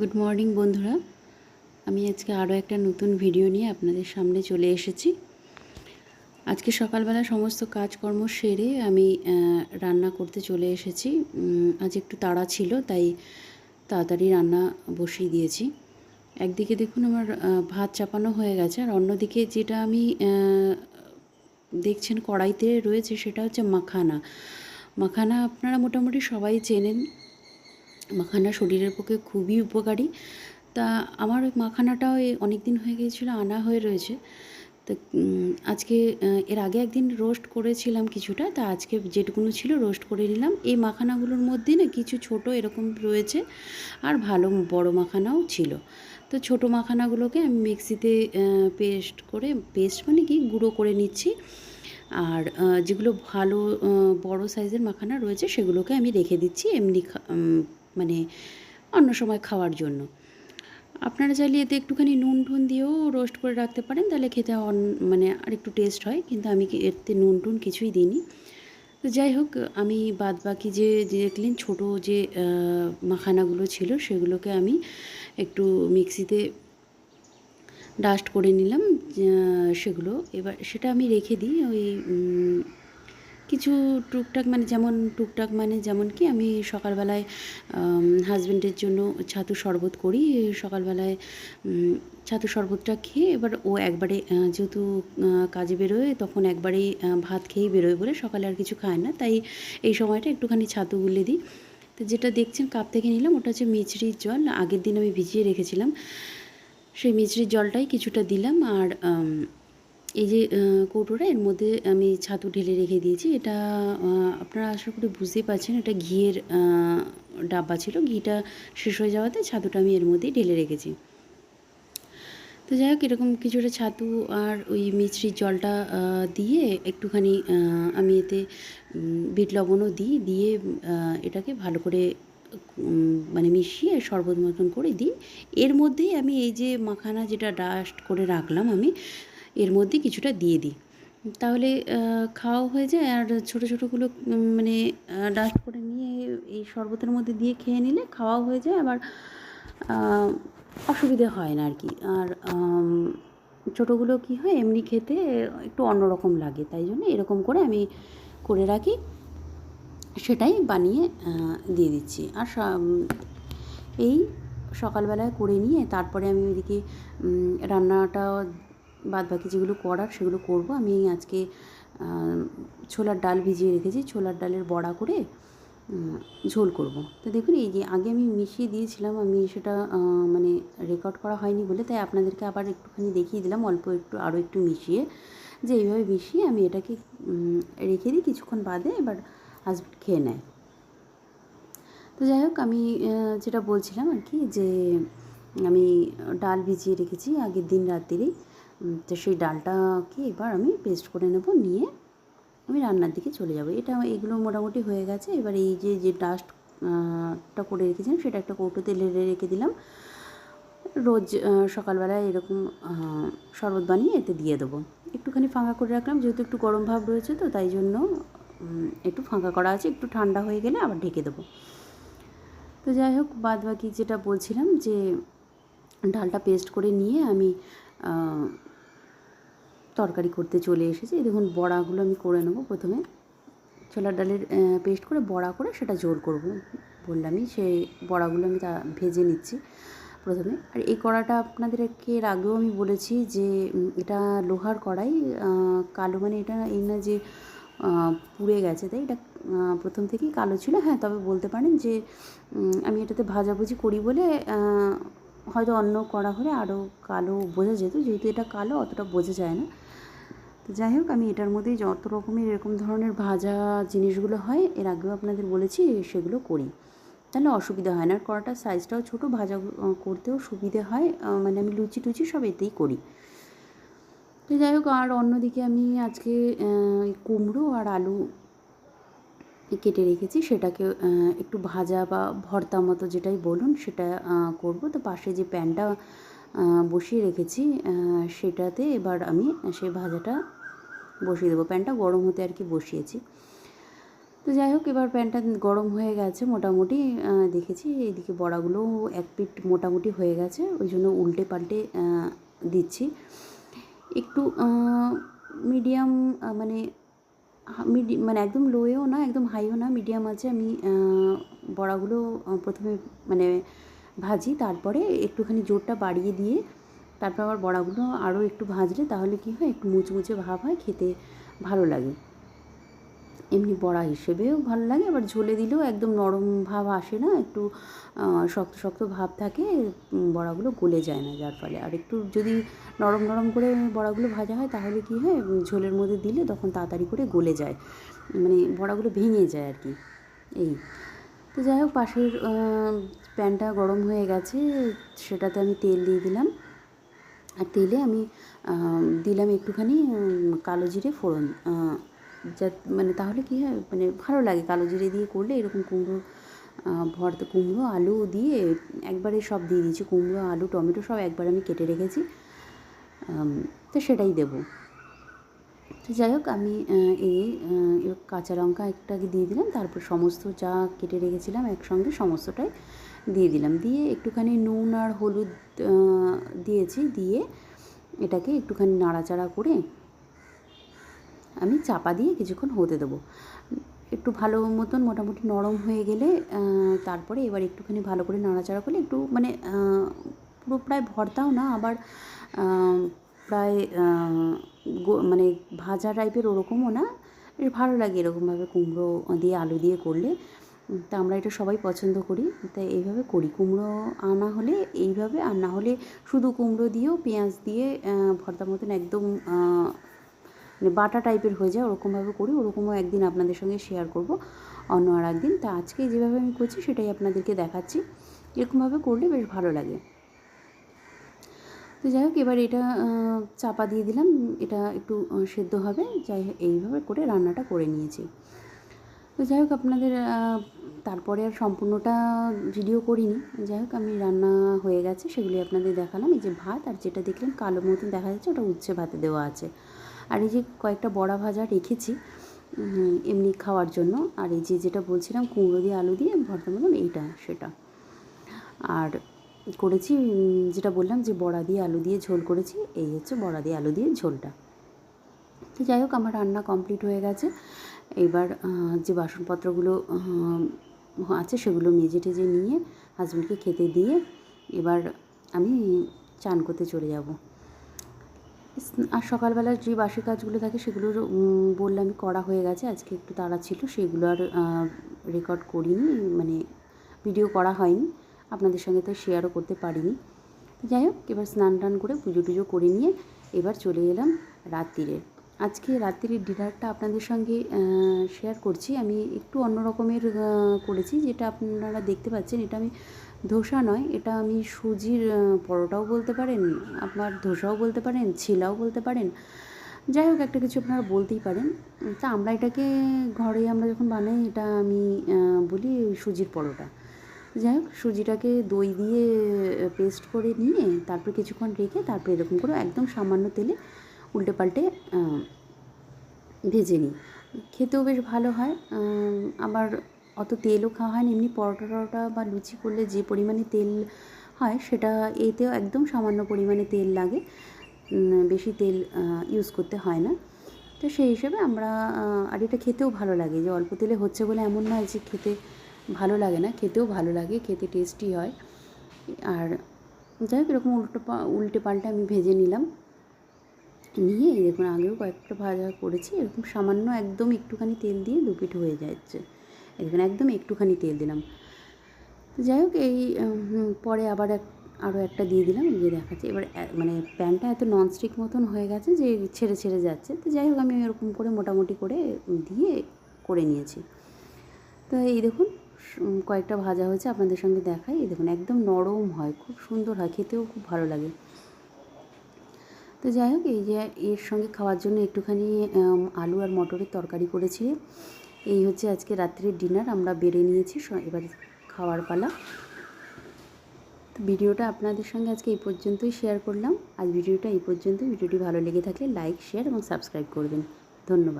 Good morning বন্ধুরা। আমি আজকে আরও একটা নতুন ভিডিও নিয়ে আপনাদের সামনে চলে এসেছি। আজকে সকালবেলা সমস্ত কাজকর্ম সেরে আমি রান্না করতে চলে এসেছি। আজ একটু তাড়া ছিল, তাই তাড়াতাড়ি রান্না বসিয়ে দিয়েছি। একদিকে দেখুন আমার ভাত চাপানো হয়ে গেছে, আর অন্যদিকে যেটা আমি দেখছেন কড়াইতে রয়েছে সেটা হচ্ছে মাখানা। মাখানা আপনারা মোটামুটি সবাই চেনেন মাখানা শরীরের পক্ষে খুবই উপকারী। তা আমার ওই মাখানাটাও অনেক দিন হয়ে গিয়েছিল, আনা হয়ে রয়েছে। তো আজকে এর আগে একদিন রোস্ট করেছিলাম কিছুটা, তা আজকে যেটুকুনো ছিল রোস্ট করে নিলাম। এই মাখানাগুলোর মধ্যে না কিছু ছোট এরকম রয়েছে, আর ভালো বড় মাখানাও ছিল। তো ছোট মাখানাগুলোকে আমি মিক্সিতে পেস্ট করে, পেস্ট মানে কি? গুঁড়ো করে নিচ্ছি। আর যেগুলো ভালো বড় সাইজের মাখানা রয়েছে, সেগুলোকে আমি রেখে দিচ্ছি, এমনি মানে অন্য সময় খাওয়ার জন্য। আপনারা চাইলে এতে একটুখানি নুন টুন দিয়েও রোস্ট করে রাখতে পারেন, তাহলে খেতে অন- মানে আর একটু টেস্ট হয়, কিন্তু আমি এতে নুন টুন কিছুই দিইনি। তো যাই হোক, আমি বাদ বাকি যে দেখলেন ছোটো যে মাখানাগুলো ছিল, সেগুলোকে আমি একটু মিক্সিতে ডাস্ট করে নিলাম সেগুলো। এবার সেটা আমি রেখে দিই, ওই কিছু টুকটাক মানে যেমন টুকটাক মানে যেমন কি আমি সকালবেলায় হাজব্যান্ডের জন্য ছাতু শরবত করি, সকালবেলায় ছাতু শরবতটা খেয়ে এবার ও একবারে যেহেতু কাজে বেরোয় তখন একবারেই ভাত খেয়েই বেরোয় বলে সকালে আর কিছু খায় না। তাই এই সময়টা একটুখানি ছাতু গুলে দিই। তো যেটা দেখছেন কাপ থেকে নিলাম, ওটা হচ্ছে মিচড়ির জল। আগের দিন আমি ভিজিয়ে রেখেছিলাম। সেই মিচড়ির জলটাই কিছুটা দিলাম আর এই যে কৌটোটা, এর মধ্যে আমি ছাতু ঢেলে রেখে দিয়েছি। এটা আপনারা আশা করি বুঝতেই পারছেন, এটা ঘিয়ের ডাব্বা ছিল। ঘিটা শেষ হয়ে যাওয়াতে ছাতুটা আমি এর মধ্যেই ঢেলে রেখেছি। তো যাই হোক, এরকম কিছুটা ছাতু আর ওই মিছরির জলটা দিয়ে একটুখানি আমি এতে বিট লবণও দিই, দিয়ে এটাকে ভালো করে মানে মিশিয়ে শরবত মতন করে দিই। এর মধ্যেই আমি এই যে মাখানা যেটা ডাস্ট করে রাখলাম আমি এর মধ্যে কিছুটা দিয়ে দিই। তাহলে আহ, খাওয়াও হয়ে যায় আর ছোটো ছোটোগুলো মানে ডাস্ট করে নিয়ে এই শরবতের মধ্যে দিয়ে খেয়ে নিলে খাওয়াও হয়ে যায় আবার অসুবিধে হয় না আর কি আর ছোটোগুলো কি হয় এমনি খেতে একটু অন্যরকম লাগে। তাই জন্য এরকম করে আমি করে রাখি। সেটাই বানিয়ে দিয়ে দিচ্ছি। আর এই সকালবেলায় করে নিয়ে তারপরে আমি ওইদিকে রান্নাটা বাদ বাকি যেগুলো করার সেগুলো করব। আমি আজকে ছোলার ডাল ভিজিয়ে রেখেছি। ছোলার ডালের বড়া করে ঝোল করব। তো দেখুন, এই যে আগে আমি মিশিয়ে দিয়েছিলাম, আমি সেটা মানে রেকর্ড করা হয়নি বলে, তাই আপনাদেরকে আবার একটুখানি দেখিয়ে দিলাম, অল্প একটু আরও একটু মিশিয়ে। যে এইভাবে মিশিয়ে আমি এটাকে রেখে দিই, কিছুক্ষণ বাদে এবার হাজব্যান্ড খেয়ে নেয়। তো যাই হোক, আমি যেটা বলছিলাম আর কি, যে আমি ডাল ভিজিয়ে রেখেছি আগের দিন রাত্রিরেই তো সেই ডালটাকে এবার আমি পেস্ট করে নেব, নিয়ে আমি রান্নার দিকে চলে যাব। এটা এগুলো মোটামুটি হয়ে গেছে। এবার এই যে যে ডাস্টটা করে রেখেছিলাম, সেটা একটা কৌটোতে ঢেলে রেখে দিলাম। রোজ সকালবেলায় এরকম শরবত বানিয়ে এতে দিয়ে দেবো। একটুখানি ফাঁকা করে রাখলাম, যেহেতু একটু গরম ভাব রয়েছে তো, তাই জন্য একটু ফাঁকা করা আছে। একটু ঠান্ডা হয়ে গেলে আবার ঢেকে দেবো। তো যাই হোক বাদ বাকি যেটা বলছিলাম যে, ডালটা পেস্ট করে নিয়ে আমি তরকারি করতে চলে এসেছি। দেখুন, বড়াগুলো আমি করে নেব প্রথমে। ছোলার ডালের পেস্ট করে বড়া করে সেটা জোর করব। বললামই সেই বড়াগুলো আমি তা ভেজে নিচ্ছি প্রথমে। আর এই কড়াটা আপনাদেরকে এর আগেও আমি বলেছি যে এটা লোহার কড়াই কালো মানে এটা এই না যে পুড়ে গেছে তাই এটা প্রথম থেকেই কালো ছিল। হ্যাঁ তবে বলতে পারেন যে আমি এটাতে ভাজাভুজি করি বলে হয়তো অন্য করা হলে আরও কালো বোঝা যেত, যেহেতু এটা কালো, অতটা বোঝা যায় না। তো যাই হোক, আমি এটার মধ্যেই যত রকমের এরকম ধরনের ভাজা জিনিসগুলো হয়, এর আগেও আপনাদের বলেছি, সেগুলো করি। তাহলে অসুবিধা হয় না, আর কড়াটার সাইজটাও ছোটো, ভাজা করতেও সুবিধে হয় মানে আমি লুচি টুচি সব এতেই করি। তো যাই হোক, আর অন্যদিকে আমি আজকে কুমড়ো আর আলু কেটে রেখেছি, সেটাকে একটু ভাজা বা ভর্তা মতো যেটাই বলুন সেটা করব। তো পাশে যে প্যানটা বসিয়ে রেখেছি সেটাতে এবার আমি সেই ভাজাটা বসিয়ে দেবো। প্যানটা গরম হতে আর কি বসিয়েছি। তো যাই হোক, এবার প্যানটা গরম হয়ে গেছে মোটামুটি দেখেছি এইদিকে বড়াগুলো এক পিঠ মোটামুটি হয়ে গেছে, ওই জন্য উল্টে পাল্টে দিচ্ছি। একটু মিডিয়াম মানে মিডি মানে একদম লোয়েও না, একদম হাইও না মিডিয়াম আছে, আমি বড়াগুলো প্রথমে মানে ভাজি, তারপরে একটুখানি জোরটা বাড়িয়ে দিয়ে, তারপর আবার বড়াগুলো আরও একটু ভাজলে তাহলে কী হয়, একটু মুচমুচে ভাব হয়, খেতে ভালো লাগে। এমনি বড়া হিসেবেও ভালো লাগে, আবার ঝোলে দিলেও একদম নরম ভাব আসে না, একটু শক্ত শক্ত ভাব থাকে বড়াগুলো গলে যায় না যার ফলে। আর একটু যদি নরম নরম করে বড়াগুলো ভাজা হয়, তাহলে কী হয় ঝোলের মধ্যে দিলে তখন তাড়াতাড়ি করে গলে যায় মানে বড়াগুলো ভেঙে যায় আর কি। এই। তো যাই হোক, পাশের প্যানটা গরম হয়ে গেছে, সেটাতে আমি তেল দিয়ে দিলাম। আর তেলে আমি দিলাম একটুখানি কালো জিরে ফোড়ন যা মানে তাহলে কী হয়? মানে ভালো লাগে কালো জিরে দিয়ে করলে এরকম কুমড়ো ভর্তা কুমড়ো, আলু দিয়ে একবারে সব দিয়ে দিয়েছি। কুমড়ো, আলু, টমেটো সব একবার আমি কেটে রেখেছি। তো সেটাই দেবো। তো যাই হোক, আমি এই কাঁচা লঙ্কা একটা দিয়ে দিলাম। তারপর সমস্ত যা কেটে রেখেছিলাম একসঙ্গে সমস্তটাই দিয়ে দিলাম। দিয়ে একটুখানি নুন আর হলুদ দিয়েছি। দিয়ে এটাকে একটুখানি নাড়াচাড়া করে আমি চাপা দিয়ে কিছুক্ষণ হতে দেবো। একটু ভালো মতন মোটামুটি নরম হয়ে গেলে তারপরে এবার একটুখানি ভালো করে নাড়াচাড়া করলে একটু মানে পুরো প্রায় ভর্তাও না, আবার প্রায় মানে ভাজা টাইপের ওরকমও না ভালো লাগে এরকমভাবে কুমড়ো দিয়ে আলু দিয়ে করলে। তা আমরা এটা সবাই পছন্দ করি, তাই এইভাবে করি। কুমড়ো আনা হলে এইভাবে, আর না হলে শুধু কুমড়ো দিয়েও পেঁয়াজ দিয়ে ভর্তার মতন একদম মানে বাটা টাইপের হয়ে যায়, ওরকমভাবে করি, ওরকমও একদিন আপনাদের সঙ্গে শেয়ার করব, অন্য আর একদিন। তা আজকে যেভাবে আমি করছি সেটাই আপনাদেরকে দেখাচ্ছি, এরকমভাবে করলে বেশ ভালো লাগে। তো যাই হোক, এবার এটা চাপা দিয়ে দিলাম, এটা একটু সেদ্ধ হবে, যাই হোক, এইভাবে করে রান্নাটা করে নিয়েছি। তো যাই হোক, আপনাদের তারপরে আর সম্পূর্ণটা ভিডিও করিনি, যাই হোক, আমি রান্না হয়ে গেছে, সেগুলি আপনাদের দেখালাম, এই যে ভাত আর যেটা দেখলেন কালো মতন দেখা যাচ্ছে, ওটা উচ্ছে ভাতে দেওয়া আছে। আর এই যে কয়েকটা বড়া ভাজা রেখেছি এমনি খাওয়ার জন্য। আর এই যে যেটা বলছিলাম, কুমড়ো দিয়ে, আলু দিয়ে, ভর্তা মতন এইটা, সেটা। আর করেছি যেটা বললাম যে বড়া দিয়ে, আলু দিয়ে ঝোল করেছি, এই হচ্ছে বড়া দিয়ে, আলু দিয়ে ঝোলটা। তো যাই হোক, আমার রান্না কমপ্লিট হয়ে গেছে। এবার যে বাসনপত্রগুলো আছে, সেগুলো মেজে টেজে নিয়ে হাজব্যান্ডকে খেতে দিয়ে এবার আমি চান করতে চলে যাব। আর সকালবেলা যে বাসি কাজগুলো থাকে সেগুলোর উম, বললামই করা হয়ে গেছে। আজকে একটু তাড়া ছিল সেগুলো আর রেকর্ড করিনি মানে ভিডিও করা হয়নি। আপনাদের সঙ্গে তো শেয়ারও করতে পারিনি। যাই হোক এবার স্নান টান করে পুজো টুজো করে নিয়ে এবার চলে এলাম রাত্রিরে। আজকে রাত্রির ডিনারটা আপনাদের সঙ্গে শেয়ার করছি। আমি একটু অন্য রকমের করেছি যেটা আপনারা দেখতে পাচ্ছেন। এটা আমি ধোসা নয়, এটা আমি সুজির পরোটাও বলতে পারেন, আপনার ধোসাও বলতে পারেন, ছিলাও বলতে পারেন। যাই হোক, একটা কিছু আপনারা বলতেই পারেন। তা আমরা এটাকে ঘরে আমরা যখন বানাই, এটা আমি বলি সুজির পরোটা। যাই হোক, সুজিটাকে দই দিয়ে পেস্ট করে নিয়ে তারপর কিছুক্ষণ রেখে তারপর এরকম করে একদম সামান্য তেলে উল্টে পাল্টে ভেজে নিই। খেতেও বেশ ভালো হয়। আবার অত তেলও খাওয়া হয় না এমনি পরোটা টরোটা বা লুচি করলে যে পরিমাণে তেল হয় সেটা এতেও একদম সামান্য পরিমাণে তেল লাগে বেশি তেল ইউজ করতে হয় না। তো সেই হিসেবে আমরা আর এটা খেতেও ভালো লাগে, যে অল্প তেলে হচ্ছে বলে এমন নয় যে খেতে ভালো লাগে না, খেতেও ভালো লাগে, খেতে টেস্টি হয়। আর যাই হোক, এরকম উল্টো উল্টে পাল্টে আমি ভেজে নিলাম। নিয়ে, দেখুন আগেও কয়েকটা ভাজা করেছি, এরকম সামান্য একদম একটুখানি তেল দিয়ে দুপিঠ হয়ে যাচ্ছে। এই দেখুন একদম একটুখানি তেল দিলাম। যাই হোক, এই পরে আবার এক আরও একটা দিয়ে দিলাম, দিয়ে দেখাচ্ছে। এবার মানে প্যানটা এত ননস্টিক মতন হয়ে গেছে যে ছেড়ে ছেড়ে যাচ্ছে। তো যাই হোক, আমি এরকম করে মোটামুটি করে দিয়ে করে নিয়েছি। তো এই দেখুন কয়েকটা ভাজা হয়েছে, আপনাদের সঙ্গে দেখাই। এই দেখুন, একদম নরম হয়, খুব সুন্দর হয়, খেতেও খুব ভালো লাগে। তো যাই হোক, এই যে এর সঙ্গে খাওয়ার জন্য একটুখানি আলু আর মটরের তরকারি করেছি। এই হচ্ছে আজকে রাত্রির ডিনার, আমরা বেড়ে নিয়েছি এবার খাওয়ার পালা। তো ভিডিওটা আপনাদের সঙ্গে আজকে এই পর্যন্তই শেয়ার করলাম। আজ ভিডিওটা এই পর্যন্ত ভিডিওটি ভালো লেগে থাকলে লাইক শেয়ার এবং সাবস্ক্রাইব করবেন। ধন্যবাদ।